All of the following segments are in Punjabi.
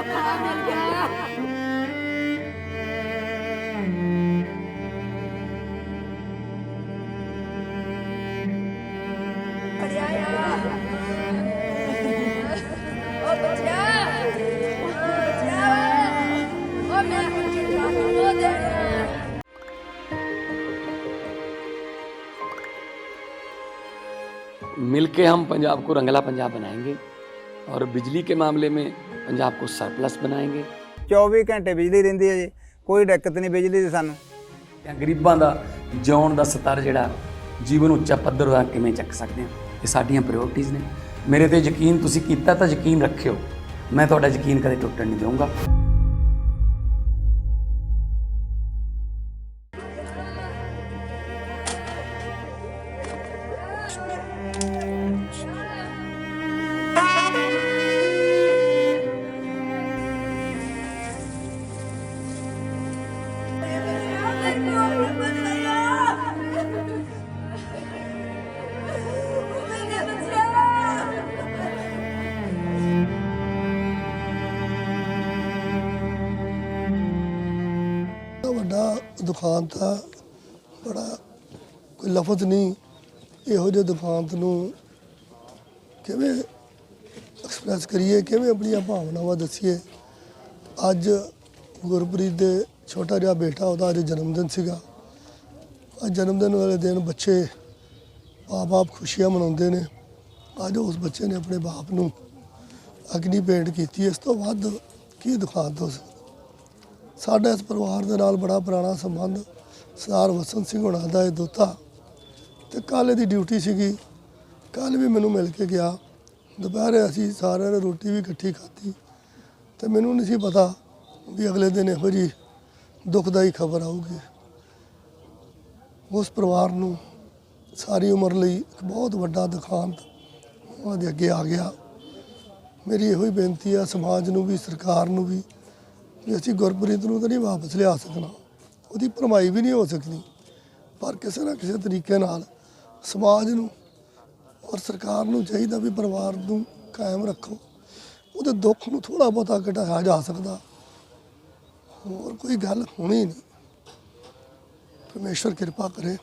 ਮੇਰਾ ਮਰ ਗਿਆ ਅੜਿਆ ਆ ਉਹ ਬੱਚਾ ਬੱਚਾ ਉਹ ਮੈਂ ਹੁਣ ਚਿੱਟਾ ਹੋ ਦੇਣਾ मिलके हम पंजाब को रंगला पंजाब बनाएंगे और बिजली के मामले में पंजाब को सरप्लस बनाएंगे 24 ਘੰਟੇ ਬਿਜਲੀ ਰਹਿੰਦੀ ਹੈ ਜੀ ਕੋਈ ਦਿੱਕਤ ਨਹੀਂ ਬਿਜਲੀ ਦੀ ਸਾਨੂੰ ਜਾਂ ਗਰੀਬਾਂ ਦਾ ਜਿਉਣ ਦਾ ਸਤਰ ਜਿਹੜਾ ਜੀਵਨ ਉੱਚਾ ਪੱਧਰ ਦਾ ਕਿਵੇਂ ਚੱਕ ਸਕਦੇ ਹਾਂ ਇਹ ਸਾਡੀਆਂ ਪ੍ਰਾਇੋਰਟੀਆਂ ਨੇ ਮੇਰੇ ਤੇ ਯਕੀਨ ਤੁਸੀਂ ਕੀਤਾ ਤਾਂ ਯਕੀਨ ਰੱਖਿਓ ਮੈਂ ਤੁਹਾਡਾ ਯਕੀਨ ਕਦੇ ਟੁੱਟਣ ਨਹੀਂ ਦਊਂਗਾ ਦੁਖਾਂਤ ਆ, ਬੜਾ ਕੋਈ ਲਫ਼ਜ਼ ਨਹੀਂ। ਇਹੋ ਜਿਹੇ ਦੁਖਾਂਤ ਨੂੰ ਕਿਵੇਂ ਐਕਸਪ੍ਰੈਸ ਕਰੀਏ, ਕਿਵੇਂ ਆਪਣੀਆਂ ਭਾਵਨਾਵਾਂ ਦੱਸੀਏ। ਅੱਜ ਗੁਰਪ੍ਰੀਤ ਦੇ ਛੋਟਾ ਜਿਹਾ ਬੇਟਾ, ਉਹਦਾ ਅੱਜ ਜਨਮ ਦਿਨ ਸੀਗਾ। ਅੱਜ ਜਨਮ ਦਿਨ ਵਾਲੇ ਦਿਨ ਬੱਚੇ ਮਾਂ-ਬਾਪ ਖੁਸ਼ੀਆਂ ਮਨਾਉਂਦੇ ਨੇ। ਅੱਜ ਉਸ ਬੱਚੇ ਨੇ ਆਪਣੇ ਬਾਪ ਨੂੰ ਅਗਨੀ ਭੇਂਟ ਕੀਤੀ। ਇਸ ਤੋਂ ਵੱਧ ਕੀ ਦੁਖਾਂਤ ਹੋ ਸਾਡਾ ਇਸ ਪਰਿਵਾਰ ਦੇ ਨਾਲ ਬੜਾ ਪੁਰਾਣਾ ਸੰਬੰਧ, ਸਰਦਾਰ ਵਸੰਤ ਸਿੰਘ ਹੋਣਾ ਦਾ ਇਹ ਦੋਤਾ। ਤੇ ਕੱਲ੍ਹ ਦੀ ਡਿਊਟੀ ਸੀਗੀ। ਕੱਲ ਵੀ ਮੈਨੂੰ ਮਿਲ ਕੇ ਗਿਆ। ਦੁਪਹਿਰੇ ਅਸੀਂ ਸਾਰਿਆਂ ਨੇ ਰੋਟੀ ਵੀ ਇਕੱਠੀ ਖਾਧੀ। ਤੇ ਮੈਨੂੰ ਨਹੀਂ ਸੀ ਪਤਾ ਵੀ ਅਗਲੇ ਦਿਨ ਇਹੋ ਜੀ ਦੁਖਦਾਈ ਖਬਰ ਆਊਗੀ। ਉਸ ਪਰਿਵਾਰ ਨੂੰ ਸਾਰੀ ਉਮਰ ਲਈ ਇੱਕ ਬਹੁਤ ਵੱਡਾ ਦੁਖਾਂਤ ਉਹਨਾਂ ਦੇ ਅੱਗੇ ਆ ਗਿਆ। ਮੇਰੀ ਇਹੋ ਹੀ ਬੇਨਤੀ ਆ, ਸਮਾਜ ਨੂੰ ਵੀ, ਸਰਕਾਰ ਨੂੰ ਵੀ ਵੀ ਅਸੀਂ ਗੁਰਪ੍ਰੀਤ ਨੂੰ ਤਾਂ ਨਹੀਂ ਵਾਪਸ ਲਿਆ ਸਕਣਾ। ਉਹਦੀ ਭਰਮਾਈ ਵੀ ਨਹੀਂ ਹੋ ਸਕਦੀ। ਪਰ ਕਿਸੇ ਨਾ ਕਿਸੇ ਤਰੀਕੇ ਨਾਲ ਸਮਾਜ ਨੂੰ ਔਰ ਸਰਕਾਰ ਨੂੰ ਚਾਹੀਦਾ ਵੀ ਪਰਿਵਾਰ ਨੂੰ ਕਾਇਮ ਰੱਖੋ। ਉਹਦੇ ਦੁੱਖ ਨੂੰ ਥੋੜਾ ਬਹੁਤਾ ਘਟਾਇਆ ਜਾ ਸਕਦਾ। ਹੋਰ ਕੋਈ ਗੱਲ ਹੋਣੀ ਨਹੀਂ। ਪਰਮੇਸ਼ਵਰ ਕਿਰਪਾ ਕਰੇ।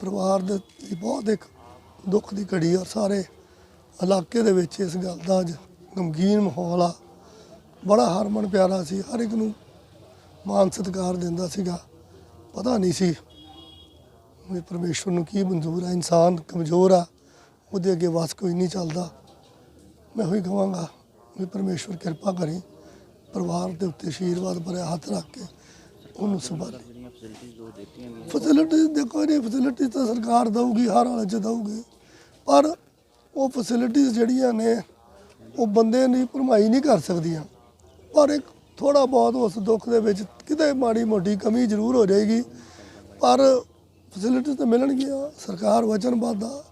ਪਰਿਵਾਰ ਦੇ ਬਹੁਤ ਇੱਕ ਦੁੱਖ ਦੀ ਘੜੀ ਔਰ ਸਾਰੇ ਇਲਾਕੇ ਦੇ ਵਿੱਚ ਇਸ ਗੱਲ ਦਾ ਅੱਜ ਗਮਗੀਨ ਮਾਹੌਲ ਆ। ਬੜਾ ਹਰਮਨ ਪਿਆਰਾ ਸੀ, ਹਰ ਇੱਕ ਨੂੰ ਮਾਨ ਸਤਿਕਾਰ ਦਿੰਦਾ ਸੀਗਾ। ਪਤਾ ਨਹੀਂ ਸੀ ਵੀ ਪਰਮੇਸ਼ਵਰ ਨੂੰ ਕੀ ਮਨਜ਼ੂਰ ਆ, ਇਨਸਾਨ ਕਮਜ਼ੋਰ ਆ, ਉਹਦੇ ਅੱਗੇ ਵਸ ਕੋਈ ਨਹੀਂ ਚੱਲਦਾ। ਮੈਂ ਹੋਈ ਕਹਾਂਗਾ ਵੀ ਪਰਮੇਸ਼ਵਰ ਕਿਰਪਾ ਕਰੇ, ਪਰਿਵਾਰ ਦੇ ਉੱਤੇ ਆਸ਼ੀਰਵਾਦ ਭਰਿਆ ਹੱਥ ਰੱਖ ਕੇ ਉਹਨੂੰ ਸੰਭਾਲੇ। ਫੈਸਿਲਿਟੀ ਦੇਖੋ ਇਹ ਫੈਸਿਲਿਟੀ ਤਾਂ ਸਰਕਾਰ ਦਊਗੀ, ਹਰ ਹਾਲਤ 'ਚ ਦਊਗੀ, ਪਰ ਉਹ ਫੈਸਿਲਿਟੀਆਂ ਜਿਹੜੀਆਂ ਨੇ, ਉਹ ਬੰਦੇ ਦੀ ਭਰਮਾਈ ਨਹੀਂ ਕਰ ਸਕਦੀਆਂ। ਪਰ ਇੱਕ ਥੋੜਾ ਬਹੁਤ ਉਸ ਦੁੱਖ ਦੇ ਵਿੱਚ ਕਿਤੇ ਮਾੜੀ ਮੋਟੀ ਕਮੀ ਜ਼ਰੂਰ ਹੋ ਜਾਏਗੀ, ਪਰ ਫੈਸਿਲਿਟੀਜ਼ ਤਾਂ ਮਿਲਣਗੀਆਂ, ਸਰਕਾਰ ਵਚਨਬੱਧ ਆ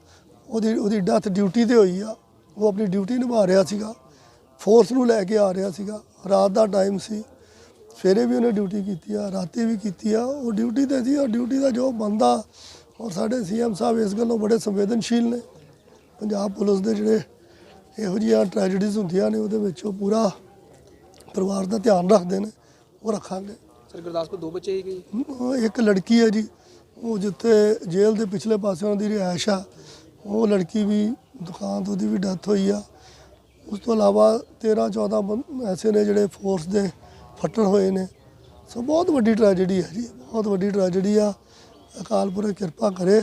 ਉਹਦੀ ਉਹਦੀ ਡੈਥ ਡਿਊਟੀ ਤੇ ਹੋਈ ਆ, ਉਹ ਆਪਣੀ ਡਿਊਟੀ ਨਿਭਾ ਰਿਹਾ ਸੀਗਾ ਫੋਰਸ ਨੂੰ ਲੈ ਕੇ ਆ ਰਿਹਾ ਸੀਗਾ, ਰਾਤ ਦਾ ਟਾਈਮ ਸੀ, ਸਵੇਰੇ ਵੀ ਉਹਨੇ ਡਿਊਟੀ ਕੀਤੀ ਆ, ਰਾਤੀ ਵੀ ਕੀਤੀ ਆ, ਉਹ ਡਿਊਟੀ ਤੇ ਸੀ, ਉਹ ਡਿਊਟੀ ਦਾ ਜੋ ਬੰਦਾ, ਔਰ ਸਾਡੇ ਸੀਐਮ ਸਾਹਿਬ ਇਸ ਗੱਲੋਂ ਬੜੇ ਸੰਵੇਦਨਸ਼ੀਲ ਨੇ, ਪੰਜਾਬ ਪੁਲਿਸ ਦੇ ਜਿਹੜੇ ਇਹੋ ਜਿਹੀਆਂ ਟ੍ਰੈਜਡੀਜ਼ ਹੁੰਦੀਆਂ ਨੇ, ਉਹਦੇ ਵਿੱਚ ਉਹ ਪੂਰਾ ਪਰਿਵਾਰ ਦਾ ਧਿਆਨ ਰੱਖਦੇ ਨੇ ਉਹ ਰੱਖਾਂਗੇ। ਸਰ ਗੁਰਦਾਸਪੁਰ ਦੋ ਬੱਚੇ ਹੀ ਗਏ ਇੱਕ ਲੜਕੀ ਹੈ ਜੀ ਉਹ ਜਿੱਥੇ ਜੇਲ੍ਹ ਦੇ ਪਿਛਲੇ ਪਾਸੇ ਉਹਨਾਂ ਦੀ ਰਿਹਾਇਸ਼ ਆ ਉਹ ਲੜਕੀ ਵੀ ਦੁਕਾਨ ਤੋਂ ਉਹਦੀ ਵੀ ਡੈਥ ਹੋਈ ਆ। ਉਸ ਤੋਂ ਇਲਾਵਾ 13 14 ਬੰ- ਐਸੇ ਨੇ ਜਿਹੜੇ ਫੋਰਸ ਦੇ ਫੱਟੜ ਹੋਏ ਨੇ। ਸੋ ਬਹੁਤ ਵੱਡੀ ਟ੍ਰੈਜੇਡੀ ਹੈ ਜੀ ਬਹੁਤ ਵੱਡੀ ਟ੍ਰੈਜੇਡੀ ਆ। ਅਕਾਲ ਪੁਰਖ ਕਿਰਪਾ ਕਰੇ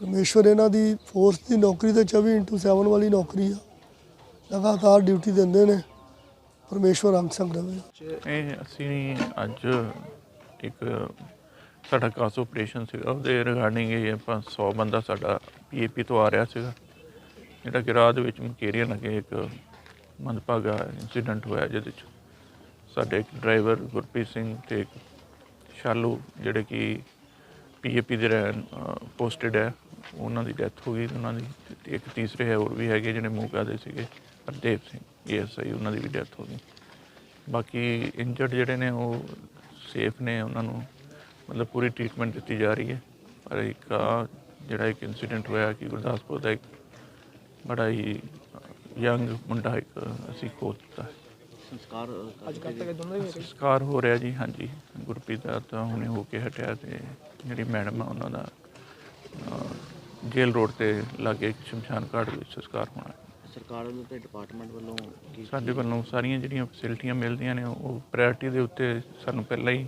ਪਰਮੇਸ਼ਵਰ ਇਹਨਾਂ ਦੀ ਫੋਰਸ ਦੀ ਨੌਕਰੀ ਤੇ 24/7 ਵਾਲੀ ਨੌਕਰੀ ਆ। ਲਗਾਤਾਰ ਡਿਊਟੀ ਦਿੰਦੇ ਨੇ। ਪਰਮੇਸ਼ਵਰ ਅੰਗ ਸੰਗ ਰਵੇ ਇਹ ਅਸੀਂ ਅੱਜ ਇੱਕ ਸਾਡਾ ਕਾਸ ਆਪਰੇਸ਼ਨ ਸੀਗਾ, ਉਹਦੇ ਰਿਗਾਰਡਿੰਗ ਇਹ ਆਪਾਂ 100 ਬੰਦਾ ਸਾਡਾ ਪੀਏਪੀ ਤੋਂ ਆ ਰਿਹਾ ਸੀਗਾ। ਜਿਹੜਾ ਕਿ ਰਾਹ ਦੇ ਵਿੱਚ ਮਕੇਰੀਆਂ ਲੱਗੇ, ਇੱਕ ਮੰਦਭਾਗਾ ਇਨਸੀਡੈਂਟ ਹੋਇਆ ਜਿਹਦੇ ਵਿੱਚ ਸਾਡੇ ਇੱਕ ਡਰਾਈਵਰ ਗੁਰਪ੍ਰੀਤ ਸਿੰਘ ਤੇ ਸ਼ਾਲੂ, ਜਿਹੜੇ ਕਿ ਪੀਏਪੀ ਦੇ ਰਹਿਣ ਪੋਸਟਡ ਹੈ। ਉਹਨਾਂ ਦੀ ਡੈਥ ਹੋ ਗਈ, ਉਹਨਾਂ ਦੀ ਇੱਕ ਤੀਸਰੇ ਹੈ ਹੋਰ ਵੀ ਹੈਗੇ, ਜਿਹੜੇ ਮੂਕਾ ਦੇ ਸੀਗੇ। ਹਰਦੇਵ ਸਿੰਘ ਏਐਸਆਈ ਉਹਨਾਂ ਦੀ ਵੀ ਡੈਥ ਹੋ ਗਈ। ਬਾਕੀ ਇੰਜਰਡ ਜਿਹੜੇ ਨੇ ਉਹ ਸੇਫ ਨੇ ਉਹਨਾਂ ਨੂੰ ਮਤਲਬ ਪੂਰੀ ਟ੍ਰੀਟਮੈਂਟ ਦਿੱਤੀ ਜਾ ਰਹੀ ਹੈ। ਪਰ ਇੱਕ ਆਹ ਜਿਹੜਾ ਇੱਕ ਇਨਸੀਡੈਂਟ ਹੋਇਆ ਕਿ ਗੁਰਦਾਸਪੁਰ ਦਾ ਇੱਕ ਬੜਾ ਹੀ ਯੰਗ ਮੁੰਡਾ ਇੱਕ ਅਸੀਂ ਖੋ ਦਿੱਤਾ। ਹੈ ਸੰਸਕਾਰ ਅ, ਅੱਜ ਕੱਲ੍ਹ ਤੱਕ ਇਹ ਦੋਨੋਂ ਦੇ ਹੋਏ ਸੰਸਕਾਰ ਹੋ ਰਿਹਾ ਜੀ ਹਾਂਜੀ। ਗੁਰਪ੍ਰੀਤ ਦਾ ਤਾਂ ਹੁਣੇ ਹੋ ਕੇ ਹਟਿਆ ਤੇ ਜਿਹੜੀ ਮੈਡਮ ਆ ਉਹਨਾਂ ਦਾ ਜੇਲ੍ਹ ਰੋਡ ਤੇ ਲਾਗੇ ਇੱਕ ਸ਼ਮਸ਼ਾਨ ਘਾਟ ਵਿੱਚ ਸੰਸਕਾਰ ਹੋਣਾ। ਹੈ। ਸਰਕਾਰ ਵੱਲੋਂ ਤੇ ਡਿਪਾਰਟਮੈਂਟ ਵੱਲੋਂ ਕੀ ਸਾਡੇ ਵੱਲੋਂ ਸਾਰੀਆਂ ਜਿਹੜੀਆਂ ਫੈਸਿਲਿਟੀਆਂ ਮਿਲਦੀਆਂ ਨੇ ਉਹ ਪ੍ਰਾਇੋਰਟੀ ਦੇ ਉੱਤੇ ਸਾਨੂੰ ਪਹਿਲਾਂ ਹੀ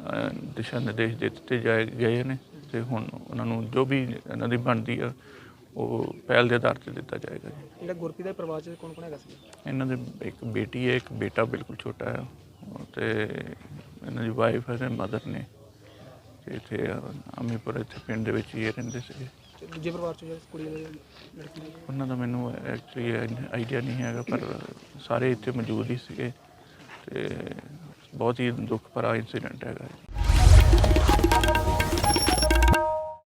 ਅਹ, ਦਿਸ਼ਾ ਨਿਰਦੇਸ਼ ਦੇ ਦਿੱਤੇ ਜਾਏ ਗਏ ਨੇ ਤੇ ਹੁਣ ਉਹਨਾਂ ਨੂੰ ਜੋ ਵੀ ਇਹਨਾਂ ਦੀ ਬਣਦੀ ਆ ਉਹ ਪਹਿਲ ਦੇ ਆਧਾਰ ਤੇ ਦਿੱਤਾ ਜਾਏਗਾ ਜੀ। ਜਿਹੜਾ ਗੁਰਪ੍ਰੀਤ ਦੇ ਪਰਿਵਾਰ ਚ ਕੌਣ ਕੌਣ ਹੈਗਾ ਸੀ? ਇਹਨਾਂ ਦੇ ਇੱਕ ਬੇਟੀ ਹੈ ਇੱਕ ਬੇਟਾ ਬਿਲਕੁਲ ਛੋਟਾ ਹੈ ਤੇ ਇਹਨਾਂ ਦੀ ਵਾਈਫ ਹੈ ਤੇ ਮਦਰ ਨੇ। ਤੇ ਇੱਥੇ ਅਮੀਪੁਰ ਇੱਥੇ ਪਿੰਡ ਦੇ ਵਿੱਚ ਹੀ ਇਹ ਰਹਿੰਦੇ ਸੀ ਤੇ ਦੂਜੇ ਪਰਿਵਾਰ ਚ ਜਿਹੜਾ ਕੁੜੀ ਦੇ ਲੜਕੀ ਦੇ। ਉਹਨਾਂ ਦਾ ਮੈਨੂੰ ਐਕਚੁਅਲੀ ਆਈਡੀਆ ਨਹੀਂ ਹੈਗਾ, ਪਰ ਸਾਰੇ ਇੱਥੇ ਮੌਜੂਦ ਹੀ ਸੀਗੇ ਤੇ ਬਹੁਤ ਹੀ ਦੁੱਖ ਭਰਾ ਇਨਸੀਡੈਂਟ ਹੈਗਾ। ਜੀ